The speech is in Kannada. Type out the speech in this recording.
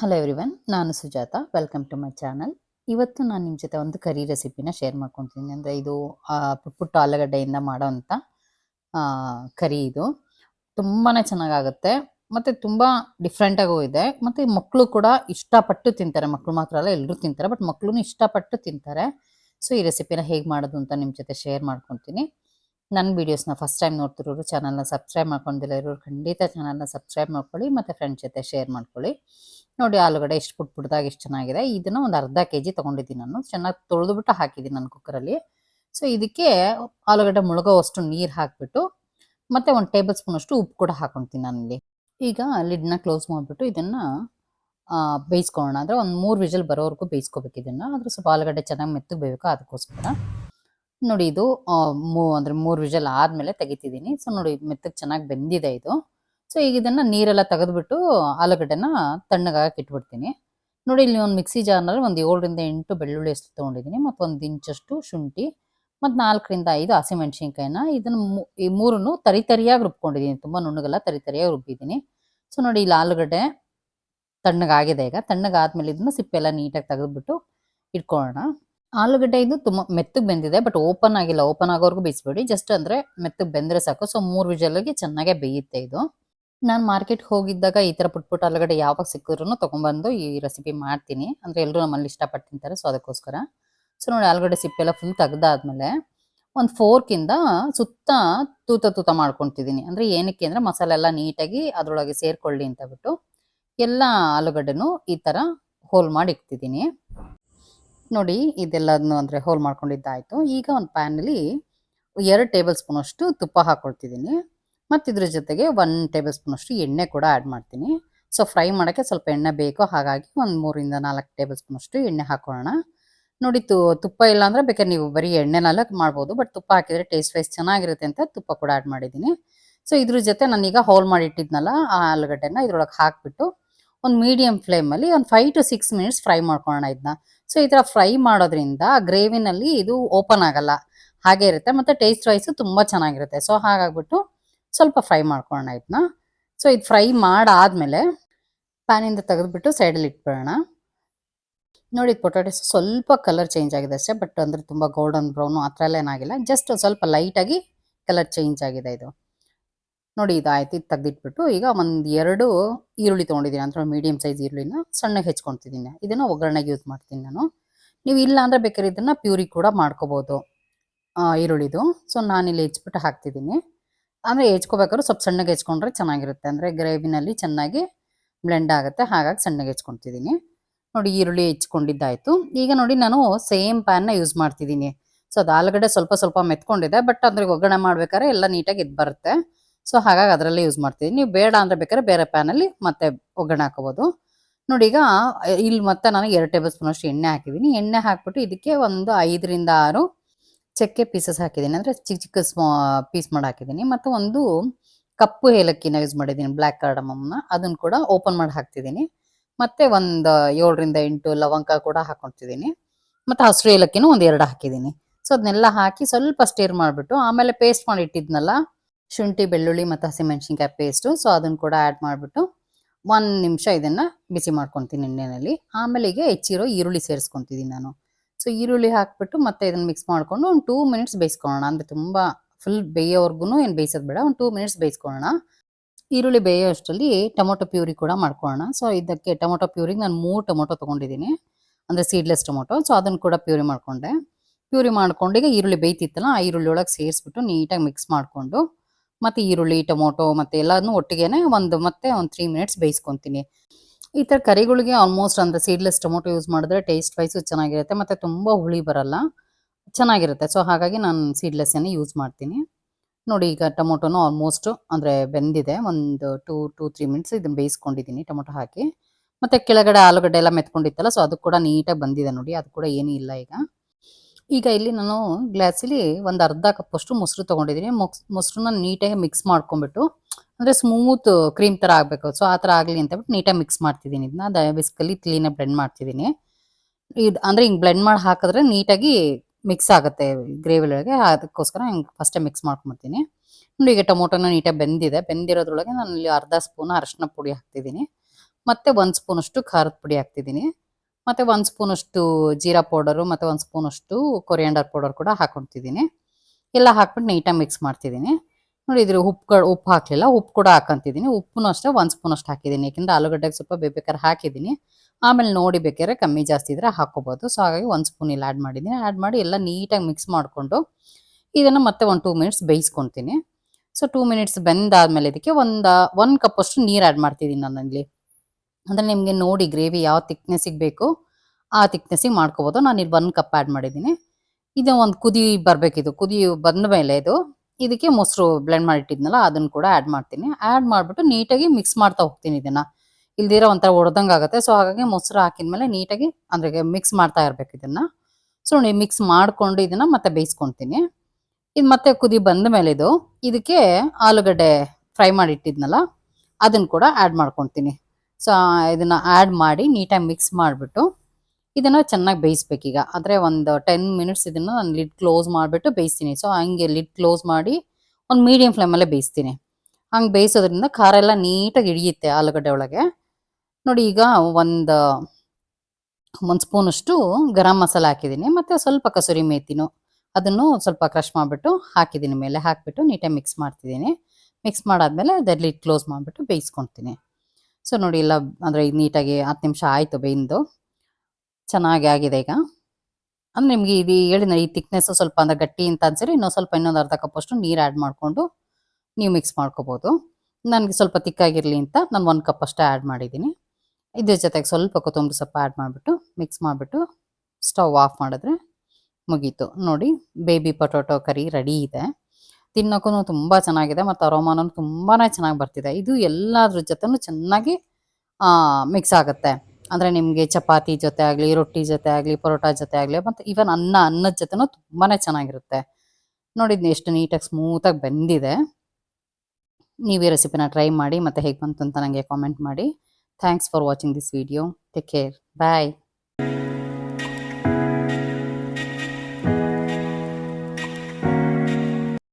ಹಲೋ ಎವ್ರಿವನ್ ನಾನು Sujatha. Welcome to my channel ಇವತ್ತು ನಾನು ನಿಮ್ಮ ಜೊತೆ ಒಂದು ಕರಿ ರೆಸಿಪಿನ ಶೇರ್ ಮಾಡ್ಕೊತೀನಿ. ಅಂದರೆ ಇದು ಪುಟ್ಟ ಪುಟ್ ಪುಟ್ಟ ಆಲೂಗಡ್ಡೆಯಿಂದ ಮಾಡೋವಂಥ ಕರಿ ಇದು. ತುಂಬಾ ಚೆನ್ನಾಗಾಗುತ್ತೆ. ಮತ್ತು ತುಂಬ ಡಿಫ್ರೆಂಟಾಗೂ ಇದೆ. ಮತ್ತು ಮಕ್ಕಳು ಕೂಡ ಇಷ್ಟಪಟ್ಟು ತಿಂತಾರೆ. ಮಕ್ಕಳು ಮಾತ್ರ ಅಲ್ಲ ಎಲ್ಲರೂ ತಿಂತಾರೆ. ಬಟ್ ಮಕ್ಕಳು ಇಷ್ಟಪಟ್ಟು ತಿಂತಾರೆ. ಸೊ ಈ ರೆಸಿಪಿನ ಹೇಗೆ ಮಾಡೋದು ಅಂತ ನಿಮ್ಮ ಜೊತೆ ಶೇರ್ ಮಾಡ್ಕೊತೀನಿ. ನನ್ನ ವೀಡಿಯೋಸ್ನ ಫಸ್ಟ್ ಟೈಮ್ ನೋಡ್ತಿರೋರು ಚಾನಲ್ನ ಸಬ್ಸ್ಕ್ರೈಬ್ ಮಾಡ್ಕೊಂಡಿಲ್ಲ ಇರೋರು ಖಂಡಿತ ಚಾನಲ್ನ ಸಬ್ಸ್ಕ್ರೈಬ್ ಮಾಡ್ಕೊಳ್ಳಿ ಮತ್ತು ಫ್ರೆಂಡ್ಸ್ ಜೊತೆ ಶೇರ್ ಮಾಡ್ಕೊಳ್ಳಿ. ನೋಡಿ ಆಲೂಗಡ್ಡೆ ಎಷ್ಟು ಪುಟ್ ಪುಟ್ಟದಾಗಿ ಎಷ್ಟು ಚೆನ್ನಾಗಿದೆ. ಇದನ್ನ ಒಂದು ಅರ್ಧ ಕೆ ಜಿ ತೊಗೊಂಡಿದ್ದೀನಿ ನಾನು. ಚೆನ್ನಾಗಿ ತೊಳೆದುಬಿಟ್ಟು ಹಾಕಿದ್ದೀನಿ ನಾನು ಕುಕ್ಕರಲ್ಲಿ ಸೊ ಇದಕ್ಕೆ ಆಲೂಗಡ್ಡೆ ಮುಳುಗೋವಷ್ಟು ನೀರು ಹಾಕಿಬಿಟ್ಟು ಮತ್ತೆ ಒಂದು ಟೇಬಲ್ ಸ್ಪೂನ್ ಅಷ್ಟು ಉಪ್ಪು ಕೂಡ ಹಾಕೊತೀನಿ ನಾನಿಲ್ಲಿ ಈಗ ಲಿಡ್ನ ಕ್ಲೋಸ್ ಮಾಡಿಬಿಟ್ಟು ಇದನ್ನ ಬೇಯಿಸ್ಕೊಳ್ಳೋಣ. ಅಂದರೆ ಒಂದು ಮೂರು ವಿಜಲ್ ಬರೋವರೆಗೂ ಬೇಯಿಸ್ಕೋಬೇಕು ಇದನ್ನು. ಆದರೆ ಸ್ವಲ್ಪ ಆಲೂಗಡ್ಡೆ ಚೆನ್ನಾಗಿ ಮೆತ್ತಗೆ ಬೇಯಬೇಕು ಅದಕ್ಕೋಸ್ಕರ. ನೋಡಿ ಇದು ಮೂ, ಅಂದರೆ ಮೂರು ವಿಜಲ್ ಆದಮೇಲೆ ತೆಗಿತಿದ್ದೀನಿ. ಸೊ ನೋಡಿ ಮೆತ್ತಗೆ ಚೆನ್ನಾಗಿ ಬೆಂದಿದೆ ಇದು. ಸೊ ಈಗ ಇದನ್ನ ನೀರೆಲ್ಲ ತೆಗೆದ್ಬಿಟ್ಟು ಆಲೂಗಡ್ಡೆನ ತಣ್ಣಗಾಗಕ್ಕೆ ಇಟ್ಬಿಡ್ತೀನಿ. ನೋಡಿ ಇಲ್ಲಿ ಒಂದು ಮಿಕ್ಸಿ ಜಾರ್ನಲ್ಲಿ ಒಂದು ಏಳರಿಂದ ಎಂಟು ಬೆಳ್ಳುಳ್ಳಿ ಅಷ್ಟು ತೊಗೊಂಡಿದ್ದೀನಿ. ಮತ್ತು ಒಂದು ಇಂಚಷ್ಟು ಶುಂಠಿ, ಮತ್ತು ನಾಲ್ಕರಿಂದ ಐದು ಹಸಿಮೆಣಸಿನ್ಕಾಯಿನ ಇದನ್ನು ಈ ಮೂರನ್ನು ತರಿ ತರಿಯಾಗಿ ರುಬ್ಕೊಂಡಿದ್ದೀನಿ. ತುಂಬ ನುಣ್ಣಗೆಲ್ಲ ತರಿ ತರಿಯಾಗಿ ರುಬ್ಬಿದ್ದೀನಿ. ಸೊ ನೋಡಿ ಇಲ್ಲಿ ಆಲೂಗಡ್ಡೆ ತಣ್ಣಗಾಗಿದೆ ಈಗ. ತಣ್ಣಗಾದ್ಮೇಲೆ ಇದನ್ನ ಸಿಪ್ಪೆಲ್ಲ ನೀಟಾಗಿ ತೆಗೆದ್ಬಿಟ್ಟು ಇಟ್ಕೊಳ್ಳೋಣ. ಆಲೂಗಡ್ಡೆ ಇದು ತುಂಬ ಮೆತ್ತಗೆ ಬೆಂದಿದೆ ಬಟ್ ಓಪನ್ ಆಗಿಲ್ಲ. ಓಪನ್ ಆಗೋವರೆಗೂ ಬೇಯಿಸ್ಬೇಡಿ. ಜಸ್ಟ್ ಅಂದರೆ ಮೆತ್ತಗೆ ಬೆಂದರೆ ಸಾಕು. ಸೊ ಮೂರು ವಿಜಲ್ಗೆ ಚೆನ್ನಾಗೇ ಬೇಯುತ್ತೆ ಇದು. ನಾನು ಮಾರ್ಕೆಟ್ ಹೋಗಿದ್ದಾಗ ಈ ಥರ ಪುಟ್ ಪುಟ್ ಆಲೂಗಡ್ಡೆ ಯಾವಾಗ ಸಿಕ್ಕಿದ್ರು ತೊಗೊಂಬಂದು ಈ ರೆಸಿಪಿ ಮಾಡ್ತೀನಿ. ಅಂದರೆ ಎಲ್ಲರೂ ನಮ್ಮಲ್ಲಿ ಇಷ್ಟಪಟ್ಟು ತಿಂತಾರೆ ಸೊ ಅದಕ್ಕೋಸ್ಕರ. ಸೊ ನೋಡಿ ಆಲೂಗಡ್ಡೆ ಸಿಪ್ಪೆಲ್ಲ ಫುಲ್ ತೆಗ್ದಾದ್ಮೇಲೆ ಒಂದು ಫೋರ್ಕಿಂದ ಸುತ್ತ ತೂತ ತೂತ ಮಾಡ್ಕೊತಿದ್ದೀನಿ. ಅಂದರೆ ಏನಕ್ಕೆ ಅಂದರೆ ಮಸಾಲೆ ಎಲ್ಲ ನೀಟಾಗಿ ಅದರೊಳಗೆ ಸೇರ್ಕೊಳ್ಳಿ ಅಂತ ಬಿಟ್ಟು ಎಲ್ಲ ಆಲೂಗಡ್ಡೆನೂ ಈ ಥರ ಹೋಲ್ ಮಾಡಿ ಇಡ್ತಿದ್ದೀನಿ ನೋಡಿ ಇದೆಲ್ಲದನ್ನು ಅಂದರೆ ಹೋಲ್ ಮಾಡ್ಕೊಂಡಿದ್ದಾಯಿತು. ಈಗ ಒಂದು ಪ್ಯಾನಲ್ಲಿ ಎರಡು ಟೇಬಲ್ ಸ್ಪೂನ್ ಅಷ್ಟು ತುಪ್ಪ ಹಾಕ್ಕೊಳ್ತಿದ್ದೀನಿ ಮತ್ತು ಇದ್ರ ಜೊತೆಗೆ ಒನ್ ಟೇಬಲ್ ಸ್ಪೂನ್ ಅಷ್ಟು ಎಣ್ಣೆ ಕೂಡ ಆ್ಯಡ್ ಮಾಡ್ತೀನಿ. ಸೊ ಫ್ರೈ ಮಾಡೋಕ್ಕೆ ಸ್ವಲ್ಪ ಎಣ್ಣೆ ಬೇಕು ಹಾಗಾಗಿ ಒಂದು ಮೂರಿಂದ ನಾಲ್ಕು ಟೇಬಲ್ ಸ್ಪೂನ್ ಅಷ್ಟು ಎಣ್ಣೆ ಹಾಕೊಳ್ಳೋಣ. ನೋಡಿ ತು, ತುಪ್ಪ ಇಲ್ಲ ಅಂದರೆ ಬೇಕಾದ್ರೆ ನೀವು ಬರೀ ಎಣ್ಣೆನಲ್ಲ ಮಾಡ್ಬೋದು ಬಟ್ ತುಪ್ಪ ಹಾಕಿದರೆ ಟೇಸ್ಟ್ ವೈಸ್ ಚೆನ್ನಾಗಿರುತ್ತೆ ಅಂತ ತುಪ್ಪ ಕೂಡ ಆ್ಯಡ್ ಮಾಡಿದ್ದೀನಿ. ಸೊ ಇದ್ರ ಜೊತೆ ನಾನೀಗ ಹೋಲ್ ಮಾಡಿ ಇಟ್ಟಿದ್ನಲ್ಲ ಆ ಆಲೂಗಡ್ಡೆನ ಇದ್ರೊಳಗೆ ಹಾಕ್ಬಿಟ್ಟು ಒಂದು ಮೀಡಿಯಂ ಫ್ಲೇಮಲ್ಲಿ ಒಂದು five to six minutes fry ಮಾಡ್ಕೊಳ್ಳೋಣ ಇದನ್ನ ಸೊ ಈ ಥರ ಫ್ರೈ ಮಾಡೋದ್ರಿಂದ ಗ್ರೇವಿನಲ್ಲಿ ಇದು ಓಪನ್ ಆಗಲ್ಲ. ಹಾಗೆ ಇರುತ್ತೆ ಮತ್ತು ಟೇಸ್ಟ್ ವೈಸು ತುಂಬ ಚೆನ್ನಾಗಿರುತ್ತೆ. ಸೊ ಹಾಗಾಗ್ಬಿಟ್ಟು ಸ್ವಲ್ಪ ಫ್ರೈ ಮಾಡ್ಕೊಳ್ಳೋಣ ಇದನ್ನ ಸೊ ಇದು ಫ್ರೈ ಮಾಡಾದಮೇಲೆ ಪ್ಯಾನಿಂದ ತೆಗೆದುಬಿಟ್ಟು ಸೈಡಲ್ಲಿ ಇಟ್ಬಿಡೋಣ. ನೋಡಿ ಪೊಟೊಟೊ ಸ್ವಲ್ಪ ಕಲರ್ ಚೇಂಜ್ ಆಗಿದೆ ಅಷ್ಟೇ ಬಟ್ ಅಂದರೆ ತುಂಬ ಗೋಲ್ಡನ್ ಬ್ರೌನು ಆ ಥರ ಏನಾಗಿಲ್ಲ ಜಸ್ಟ್ ಸ್ವಲ್ಪ ಲೈಟಾಗಿ ಕಲರ್ ಚೇಂಜ್ ಆಗಿದೆ ಇದು. ನೋಡಿ ಇದಾಯ್ತು ಇದು ತೆಗ್ದಿಟ್ಬಿಟ್ಟು ಈಗ ಒಂದು ಎರಡು ಈರುಳ್ಳಿ ತೊಗೊಂಡಿದ್ದೀನಿ. ಅಂದ್ರೆ ಮೀಡಿಯಂ ಸೈಜ್ ಈರುಳ್ಳಿನ ಸಣ್ಣಗೆ ಹೆಚ್ಕೊಳ್ತಿದ್ದೀನಿ. ಇದನ್ನು ಒಗ್ಗರಣೆಗೆ ಯೂಸ್ ಮಾಡ್ತೀನಿ ನಾನು. ನೀವು ಇಲ್ಲ ಅಂದರೆ ಬೇಕಾದ್ರೆ ಇದನ್ನು ಪ್ಯೂರಿ ಕೂಡ ಮಾಡ್ಕೋಬೋದು ಆ, ಈರುಳ್ಳಿದು. ಸೊ ನಾನಿಲ್ಲಿ ಹೆಚ್ಬಿಟ್ಟು ಹಾಕ್ತಿದ್ದೀನಿ. ಅಂದರೆ ಹೆಚ್ಕೋಬೇಕಾದ್ರೆ ಸ್ವಲ್ಪ ಸಣ್ಣಗೆ ಹೆಚ್ಕೊಂಡ್ರೆ ಚೆನ್ನಾಗಿರುತ್ತೆ. ಅಂದರೆ ಗ್ರೇವಿನಲ್ಲಿ ಚೆನ್ನಾಗಿ ಬ್ಲೆಂಡ್ ಆಗುತ್ತೆ. ಹಾಗಾಗಿ ಸಣ್ಣಗೆ ಹೆಚ್ಕೊತಿದ್ದೀನಿ ನೋಡಿ ಈರುಳ್ಳಿ ಹೆಚ್ಕೊಂಡಿದ್ದಾಯ್ತು. ಈಗ ನೋಡಿ ನಾನು ಸೇಮ್ ಪ್ಯಾನ್ನ ಯೂಸ್ ಮಾಡ್ತಿದ್ದೀನಿ. ಸೊ ಅದು ಆಲೂಗಡ್ಡೆ ಸ್ವಲ್ಪ ಸ್ವಲ್ಪ ಮೆತ್ಕೊಂಡಿದೆ. ಬಟ್ ಅಂದ್ರೆ ಒಗ್ಗರಣೆ ಮಾಡ್ಬೇಕಾದ್ರೆ ಎಲ್ಲ ನೀಟಾಗಿ ಇದು ಬರುತ್ತೆ. ಸೊ ಹಾಗಾಗಿ ಅದರಲ್ಲೇ ಯೂಸ್ ಮಾಡ್ತೀವಿ. ನೀವು ಬೇಡ ಅಂದ್ರೆ ಬೇಕಾದ್ರೆ ಬೇರೆ ಪ್ಯಾನಲ್ಲಿ ಮತ್ತೆ ಒಗ್ಗರಣೆ ಹಾಕೋಬೋದು ನೋಡಿ ಈಗ, ಇಲ್ಲಿ ಮತ್ತೆ ನಾನು ಎರಡು ಟೇಬಲ್ ಸ್ಪೂನ್ ಅಷ್ಟು ಎಣ್ಣೆ ಹಾಕಿದ್ದೀನಿ ಎಣ್ಣೆ ಹಾಕ್ಬಿಟ್ಟು ಇದಕ್ಕೆ ಒಂದು ಐದರಿಂದ ಆರು ಚಕ್ಕೆ ಪೀಸಸ್ ಹಾಕಿದ್ದೀನಿ ಅಂದರೆ ಚಿಕ್ಕ ಚಿಕ್ಕ ಸ್ಮಾ ಪೀಸ್ ಮಾಡಿ ಹಾಕಿದ್ದೀನಿ ಮತ್ತು ಒಂದು ಕಪ್ಪು ಏಲಕ್ಕಿನ ಯೂಸ್ ಮಾಡಿದ್ದೀನಿ ಬ್ಲ್ಯಾಕ್ ಕಾರ್ಡಮಮ್ನ ಅದನ್ನು ಕೂಡ ಓಪನ್ ಮಾಡಿ ಹಾಕ್ತಿದ್ದೀನಿ ಮತ್ತೆ ಒಂದು ಏಳರಿಂದ ಎಂಟು ಲವಂಗ ಕೂಡ ಹಾಕೊತಿದ್ದೀನಿ ಮತ್ತು ಹಸಿರು ಏಲಕ್ಕಿನೂ ಒಂದು ಎರಡು ಹಾಕಿದ್ದೀನಿ ಸೊ ಅದನ್ನೆಲ್ಲ ಹಾಕಿ ಸ್ವಲ್ಪ ಸ್ಟೇರ್ ಮಾಡಿಬಿಟ್ಟು, ಆಮೇಲೆ ಪೇಸ್ಟ್ ಮಾಡಿ ಇಟ್ಟಿದ್ನಲ್ಲ ಶುಂಠಿ, ಬೆಳ್ಳುಳ್ಳಿ ಮತ್ತು ಹಸಿಮೆಣಸಿನ್ಕಾಯಿ ಪೇಸ್ಟು ಸೊ ಅದನ್ನು ಕೂಡ ಆ್ಯಡ್ ಮಾಡಿಬಿಟ್ಟು ಒಂದು ನಿಮಿಷ ಇದನ್ನು ಬಿಸಿ ಮಾಡ್ಕೊತೀನಿ ಎಣ್ಣೆಯಲ್ಲಿ. ಆಮೇಲೆ ಈಗ ಹೆಚ್ಚಿರೋ ಈರುಳ್ಳಿ ಸೇರಿಸ್ಕೊತಿದ್ದೀನಿ ನಾನು. ಸೊ ಈರುಳ್ಳಿ ಹಾಕ್ಬಿಟ್ಟು ಮತ್ತೆ ಇದನ್ನು ಮಿಕ್ಸ್ ಮಾಡಿಕೊಂಡು ಒಂದು ಟೂ ಮಿನಿಟ್ಸ್ ಬೇಯಿಸ್ಕೊಳ್ಳೋಣ. ಅಂದರೆ ತುಂಬ ಫುಲ್ ಬೇಯೋವರೆಗೂ ಏನು ಬೇಯಿಸೋದು ಬೇಡ. ಒಂದು ಟೂ ಮಿನಿಟ್ಸ್ ಬೇಯಿಸ್ಕೊಳ್ಳೋಣ. ಈರುಳ್ಳಿ ಬೇಯೋ ಅಷ್ಟರಲ್ಲಿ ಟೊಮೊಟೊ ಪ್ಯೂರಿ ಕೂಡ ಮಾಡ್ಕೊಳ್ಳೋಣ. ಸೊ ಇದಕ್ಕೆ ಟೊಮೊಟೊ ಪ್ಯೂರಿಗೆ ನಾನು ಮೂರು ಟೊಮೊಟೊ ತೊಗೊಂಡಿದ್ದೀನಿ ಅಂದರೆ ಸೀಡ್ಲೆಸ್ ಟೊಮೊಟೊ. ಸೊ ಅದನ್ನು ಕೂಡ ಪ್ಯೂರಿ ಮಾಡಿಕೊಂಡೆ. ಪ್ಯೂರಿ ಮಾಡ್ಕೊಂಡು ಈಗ ಈರುಳ್ಳಿ ಬೇಯ್ತಿತ್ತಲ್ಲ, ಆ ಈರುಳ್ಳಿ ಒಳಗೆ ಸೇರಿಸ್ಬಿಟ್ಟು ನೀಟಾಗಿ ಮಿಕ್ಸ್ ಮಾಡಿಕೊಂಡು ಮತ್ತು ಈರುಳ್ಳಿ, ಟೊಮೊಟೊ ಮತ್ತೆ ಎಲ್ಲಾನು ಒಟ್ಟಿಗೆನೆ ಒಂದು ಮತ್ತೆ ಒಂದು ತ್ರೀ ಮಿನಿಟ್ಸ್ ಬೇಯಿಸ್ಕೊತೀನಿ. ಈ ತರ ಕರಿಗಳಿಗೆ ಆಲ್ಮೋಸ್ಟ್ ಅಂದ್ರೆ ಸೀಡ್ಲೆಸ್ ಟೊಮೊಟೊ ಯೂಸ್ ಮಾಡಿದ್ರೆ ಟೇಸ್ಟ್ ವೈಸು ಚೆನ್ನಾಗಿರುತ್ತೆ, ಮತ್ತೆ ತುಂಬಾ ಹುಳಿ ಬರಲ್ಲ, ಚೆನ್ನಾಗಿರುತ್ತೆ. ಸೊ ಹಾಗಾಗಿ ನಾನು ಸೀಡ್ಲೆಸ್ಸನ್ನೇ ಯೂಸ್ ಮಾಡ್ತೀನಿ. ನೋಡಿ, ಈಗ ಟೊಮೊಟೊನು ಆಲ್ಮೋಸ್ಟ್ ಅಂದ್ರೆ ಬೆಂದಿದೆ, ಒಂದು ಟೂ ಟೂ ತ್ರೀ ಮಿನಿಟ್ಸ್ ಇದನ್ನ ಬೇಯಿಸ್ಕೊಂಡಿದ್ದೀನಿ ಟೊಮೊಟೊ ಹಾಕಿ. ಮತ್ತೆ ಕೆಳಗಡೆ ಆಲೂಗಡ್ಡೆ ಎಲ್ಲ ಮೆತ್ಕೊಂಡಿತ್ತಲ್ಲ ಸೊ ಅದು ಕೂಡ ನೀಟಾಗಿ ಬಂದಿದೆ ನೋಡಿ, ಅದು ಕೂಡ ಏನೂ ಇಲ್ಲ ಈಗ. ಈಗ ಇಲ್ಲಿ ನಾನು ಗ್ಲಾಸಲ್ಲಿ ಒಂದು ಅರ್ಧ ಕಪ್ಪಷ್ಟು ಮೊಸರು ತೊಗೊಂಡಿದ್ದೀನಿ ಮೊಸ್ ಮೊಸರನ್ನ ನೀಟಾಗಿ ಮಿಕ್ಸ್ ಮಾಡ್ಕೊಂಬಿಟ್ಟು ಅಂದರೆ ಸ್ಮೂತ್ ಕ್ರೀಮ್ ಥರ ಆಗಬೇಕು. ಸೊ ಆ ಥರ ಆಗಲಿ ಅಂತ ಬಿಟ್ಟು ನೀಟಾಗಿ ಮಿಕ್ಸ್ ಮಾಡ್ತಿದ್ದೀನಿ ಇದನ್ನ ದ ಬಿಸ್ಕಲ್ಲಿ ಕ್ಲೀನಾಗಿ ಬ್ಲೆಂಡ್ ಮಾಡ್ತಿದ್ದೀನಿ ಇದು, ಅಂದರೆ ಹಿಂಗೆ ಬ್ಲೆಂಡ್ ಮಾಡಿ ಹಾಕಿದ್ರೆ ನೀಟಾಗಿ ಮಿಕ್ಸ್ ಆಗುತ್ತೆ ಗ್ರೇವಿ ಒಳಗೆ. ಅದಕ್ಕೋಸ್ಕರ ಹಿಂಗೆ ಫಸ್ಟೇ ಮಿಕ್ಸ್ ಮಾಡ್ಕೊಂಬಿಡ್ತೀನಿ ನೋಡಿ, ಈಗ ಟೊಮೊಟೊನ ನೀಟಾಗಿ ಬೆಂದಿದೆ. ಬೆಂದಿರೋದ್ರೊಳಗೆ ನಾನು ಇಲ್ಲಿ ಅರ್ಧ ಸ್ಪೂನ್ ಅರಶಿನ ಪುಡಿ ಹಾಕ್ತಿದ್ದೀನಿ ಮತ್ತು ಒಂದು ಸ್ಪೂನಷ್ಟು ಖಾರದ ಪುಡಿ ಹಾಕ್ತಿದ್ದೀನಿ ಮತ್ತು ಒಂದು ಸ್ಪೂನಷ್ಟು ಜೀರಾ ಪೌಡರು, ಮತ್ತು ಒಂದು ಸ್ಪೂನಷ್ಟು ಕೊರಿಯಾಂಡರ್ ಪೌಡರ್ ಕೂಡ ಹಾಕೊತಿದ್ದೀನಿ ಎಲ್ಲ ಹಾಕ್ಬಿಟ್ಟು ನೀಟಾಗಿ ಮಿಕ್ಸ್ ಮಾಡ್ತಿದ್ದೀನಿ. ನೋಡಿ ಇದ್ರ ಉಪ್ಪು ಉಪ್ಪು ಹಾಕಲಿಲ್ಲ, ಉಪ್ಪು ಕೂಡ ಹಾಕೊಂತಿದ್ದೀನಿ. ಉಪ್ಪು ಅಷ್ಟೇ, ಒಂದು ಸ್ಪೂನ್ ಅಷ್ಟು ಹಾಕಿದ್ದೀನಿ. ಯಾಕೆಂದರೆ ಆಲೂಗಡ್ಡೆಗೆ ಸ್ವಲ್ಪ ಬೇಕಾದ್ರೆ ಹಾಕಿದ್ದೀನಿ. ಆಮೇಲೆ ನೋಡಿ ಬೇಕಾದ್ರೆ ಕಮ್ಮಿ ಜಾಸ್ತಿ ಇದ್ರೆ ಹಾಕೋಬೋದು. ಸೊ ಹಾಗಾಗಿ ಒಂದು ಸ್ಪೂನ್ ಇಲ್ಲಿ ಆ್ಯಡ್ ಮಾಡಿದ್ದೀನಿ. ಆ್ಯಡ್ ಮಾಡಿ ಎಲ್ಲ ನೀಟಾಗಿ ಮಿಕ್ಸ್ ಮಾಡಿಕೊಂಡು ಇದನ್ನು ಮತ್ತೆ ಒಂದು ಟೂ ಮಿನಿಟ್ಸ್ ಬೇಯಿಸ್ಕೊತೀನಿ. ಸೊ ಟೂ ಮಿನಿಟ್ಸ್ ಬೆಂದಾದ್ಮೇಲೆ ಇದಕ್ಕೆ ಒಂದು ಒಂದು ಕಪ್ಪಷ್ಟು ನೀರು ಆ್ಯಡ್ ಮಾಡ್ತಿದ್ದೀನಿ ನಾನು ಇಲ್ಲಿ ಅಂದರೆ ನಿಮಗೆ ನೋಡಿ ಗ್ರೇವಿ ಯಾವ ತಿಕ್ನೆಸ್ಸಿಗೆ ಬೇಕು, ಆ ತಿಕ್ನೆಸ್ಸಿಗೆ ಮಾಡ್ಕೋಬೋದು. ನಾನು ಇಲ್ಲಿ ಒಂದು ಕಪ್ ಆ್ಯಡ್ ಮಾಡಿದ್ದೀನಿ. ಇದು ಒಂದು ಕುದಿ ಬರಬೇಕಿದು ಕುದಿ ಬಂದ ಮೇಲೆ ಇದು. ಇದಕ್ಕೆ ಮೊಸರು ಬ್ಲೆಂಡ್ ಮಾಡಿಟ್ಟಿದ್ನಲ್ಲ ಅದನ್ನು ಕೂಡ ಆ್ಯಡ್ ಮಾಡ್ತೀನಿ. ಆ್ಯಡ್ ಮಾಡಿಬಿಟ್ಟು ನೀಟಾಗಿ ಮಿಕ್ಸ್ ಮಾಡ್ತಾ ಹೋಗ್ತೀನಿ ಇದನ್ನು. ಇಲ್ದಿರೋ ಒಂಥರ ಒಡ್ದಂಗೆ ಆಗುತ್ತೆ. ಸೊ ಹಾಗಾಗಿ ಮೊಸರು ಹಾಕಿದ್ಮೇಲೆ ನೀಟಾಗಿ ಅಂದ್ರೆ ಮಿಕ್ಸ್ ಮಾಡ್ತಾ ಇರ್ಬೇಕು ಇದನ್ನು. ಸೊ ನೋಡಿ ಮಿಕ್ಸ್ ಮಾಡಿಕೊಂಡು ಇದನ್ನು ಮತ್ತೆ ಬೇಯಿಸ್ಕೊತೀನಿ. ಇದು ಮತ್ತೆ ಕುದಿ ಬಂದ ಮೇಲೆ ಇದು. ಇದಕ್ಕೆ ಆಲೂಗಡ್ಡೆ ಫ್ರೈ ಮಾಡಿಟ್ಟಿದ್ನಲ್ಲ ಅದನ್ನು ಕೂಡ ಆ್ಯಡ್ ಮಾಡ್ಕೊತೀನಿ. ಸೊ ಇದನ್ನು ಆ್ಯಡ್ ಮಾಡಿ ನೀಟಾಗಿ ಮಿಕ್ಸ್ ಮಾಡಿಬಿಟ್ಟು ಇದನ್ನು ಚೆನ್ನಾಗಿ ಬೇಯಿಸ್ಬೇಕೀಗ ಅಂದರೆ ಒಂದು ಟೆನ್ ಮಿನಿಟ್ಸ್ ಇದನ್ನು ನಾನು ಲಿಡ್ ಕ್ಲೋಸ್ ಮಾಡಿಬಿಟ್ಟು ಬೇಯಿಸ್ತೀನಿ. ಸೊ ಹಂಗೆ ಲಿಡ್ ಕ್ಲೋಸ್ ಮಾಡಿ ಒಂದು ಮೀಡಿಯಂ ಫ್ಲೇಮಲ್ಲೇ ಬೇಯಿಸ್ತೀನಿ. ಹಂಗೆ ಬೇಯಿಸೋದ್ರಿಂದ ಖಾರ ಎಲ್ಲ ನೀಟಾಗಿ ಹಿಡಿಯುತ್ತೆ ಆಲೂಗಡ್ಡೆ ಒಳಗೆ. ನೋಡಿ ಈಗ ಒಂದು ಒಂದು ಸ್ಪೂನಷ್ಟು ಗರಂ ಮಸಾಲ ಹಾಕಿದ್ದೀನಿ. ಮತ್ತು ಸ್ವಲ್ಪ ಕಸೂರಿ ಮೇಥಿನೂ ಅದನ್ನು ಸ್ವಲ್ಪ ಕ್ರಷ್ ಮಾಡಿಬಿಟ್ಟು ಹಾಕಿದ್ದೀನಿ ಮೇಲೆ. ಹಾಕಿಬಿಟ್ಟು ನೀಟಾಗಿ ಮಿಕ್ಸ್ ಮಾಡ್ತಿದ್ದೀನಿ. ಮಿಕ್ಸ್ ಮಾಡಾದ್ಮೇಲೆ ಅದರಲ್ಲಿ ಕ್ಲೋಸ್ ಮಾಡಿಬಿಟ್ಟು ಬೇಯಿಸ್ಕೊತೀನಿ ಸೊ ನೋಡಿ ಎಲ್ಲ ಅಂದರೆ ನೀಟಾಗಿ ಹತ್ತು ನಿಮಿಷ ಆಯಿತು ಬೆಂದು. ಚೆನ್ನಾಗಿ ಆಗಿದೆ ಈಗ. ಅಂದರೆ ನಿಮಗೆ ಇದು ಹೇಳಿದ ಈ ತಿಕ್ನೆಸ್ಸು ಸ್ವಲ್ಪ ಅಂದರೆ ಗಟ್ಟಿ ಅಂತ ಅನ್ಸಿದ್ರೆ ಇನ್ನೊಂದು ಸ್ವಲ್ಪ ಇನ್ನೊಂದು ಅರ್ಧ ಕಪ್ಪಷ್ಟು ನೀರು ಆ್ಯಡ್ ಮಾಡಿಕೊಂಡು ನೀವು ಮಿಕ್ಸ್ ಮಾಡ್ಕೋಬೋದು. ನನಗೆ ಸ್ವಲ್ಪ ತಿಕ್ಕಾಗಿರಲಿ ಅಂತ ನಾನು ಒಂದು ಕಪ್ ಅಷ್ಟೇ ಆ್ಯಡ್ ಮಾಡಿದ್ದೀನಿ. ಇದ್ರ ಜೊತೆಗೆ ಸ್ವಲ್ಪ ಕೊತ್ತಂಬರಿ ಸೊಪ್ಪು ಆ್ಯಡ್ ಮಾಡಿಬಿಟ್ಟು ಮಿಕ್ಸ್ ಮಾಡಿಬಿಟ್ಟು ಸ್ಟವ್ ಆಫ್ ಮಾಡಿದ್ರೆ ಮುಗೀತು. ನೋಡಿ ಬೇಬಿ ಪೊಟೊಟೊ ಕರಿ ರೆಡಿ ಇದೆ. ತಿನ್ನೋಕ್ಕೂ ತುಂಬ ಚೆನ್ನಾಗಿದೆ ಮತ್ತು ಅರೋಮಾನೂ ತುಂಬಾ ಚೆನ್ನಾಗಿ ಬರ್ತಿದೆ. ಇದು ಎಲ್ಲದ್ರ ಜೊತೆನೂ ಚೆನ್ನಾಗಿ ಮಿಕ್ಸ್ ಆಗುತ್ತೆ. ಅಂದರೆ ನಿಮಗೆ ಚಪಾತಿ ಜೊತೆ ಆಗಲಿ, ರೊಟ್ಟಿ ಜೊತೆ ಆಗಲಿ, ಪರೋಟ ಜೊತೆ ಆಗಲಿ, ಮತ್ತು ಈವನ್ ಅನ್ನ, ಅನ್ನದ ಜೊತೆನೂ ತುಂಬಾ ಚೆನ್ನಾಗಿರುತ್ತೆ. ನೋಡಿದ್ನಿ ಎಷ್ಟು ನೀಟಾಗಿ ಸ್ಮೂತಾಗಿ ಬೆಂದಿದೆ. ನೀವು ಈ ರೆಸಿಪಿನ ಟ್ರೈ ಮಾಡಿ ಮತ್ತು ಹೇಗೆ ಬಂತು ಅಂತ ನನಗೆ ಕಾಮೆಂಟ್ ಮಾಡಿ. Thanks for watching this video take care bye